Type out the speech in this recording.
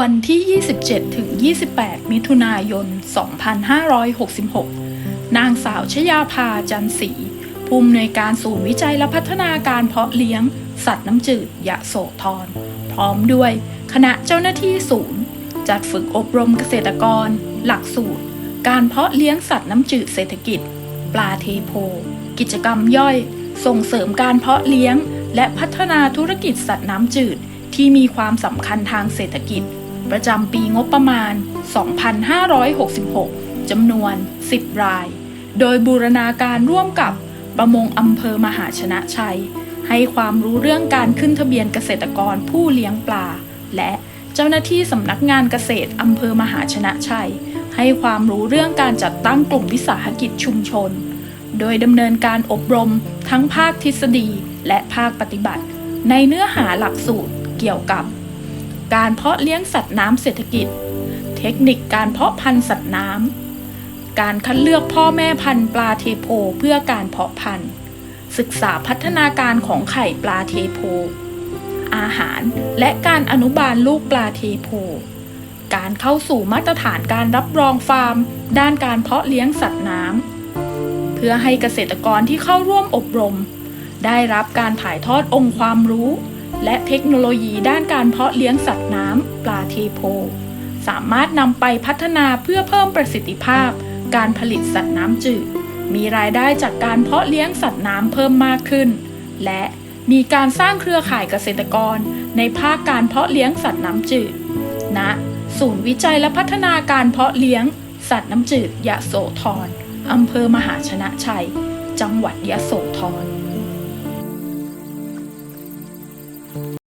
วันที่ 27 ถึง 28 มิถุนายน 2566 นางสาวชยาภาจันศรีผู้อำนวยการศูนย์วิจัยและพัฒนาการเพาะเลี้ยง สัตว์น้ำจืดยะโสธร พร้อมด้วยคณะเจ้าหน้าที่ศูนย์ จัดฝึกอบรมเกษตรกร หลักสูตร การเพาะเลี้ยงสัตว์น้ำจืดเศรษฐกิจ ปลาเทโพ กิจกรรมย่อย ส่งเสริมการเพาะเลี้ยง และพัฒนาธุรกิจสัตว์น้ำจืดที่มีความสำคัญทางเศรษฐกิจ ประจำปีงบประมาณ 2566 จำนวน 10 ราย โดยบูรณาการร่วมกับประมงอำเภอมหาชนะชัย ให้ความรู้เรื่องการขึ้นทะเบียนเกษตรกรผู้เลี้ยงปลา และเจ้าหน้าที่สำนักงานเกษตรอำเภอมหาชนะชัย ให้ความรู้เรื่องการจัดตั้งกลุ่มวิสาหกิจชุมชน โดยดำเนินการอบรมทั้งภาคทฤษฎีและภาคปฏิบัติ ในเนื้อหาหลักสูตรเกี่ยวกับ การเพาะเลี้ยงสัตว์น้ำเศรษฐกิจ เทคนิคการเพาะพันธุ์สัตว์น้ำ การคัดเลือกพ่อแม่พันธุ์ปลาเทโพเพื่อการเพาะพันธุ์ ศึกษาพัฒนาการของไข่ปลาเทโพ อาหารและการอนุบาลลูกปลาเทโพ การเข้าสู่มาตรฐานการรับรองฟาร์ม ด้านการเพาะเลี้ยงสัตว์น้ำ เพื่อให้เกษตรกรที่เข้าร่วมอบรม ได้รับการถ่ายทอดองค์ความรู้ และเทคโนโลยีด้านการเพาะเลี้ยงสัตว์น้ำปลาเทโพ สามารถนำไปพัฒนาเพื่อเพิ่มประสิทธิภาพ การผลิตสัตว์น้ำจืด มีรายได้จากการเพาะเลี้ยงสัตว์น้ำเพิ่มมากขึ้น และมีการสร้างเครือข่ายเกษตรกร ในภาคการเพาะเลี้ยงสัตว์น้ำจืดณศูนย์วิจัยและพัฒนาการเพาะเลี้ยง สัตว์น้ำจืดยะโสธรอำเภอมหาชนะชัย จังหวัดยะโสธร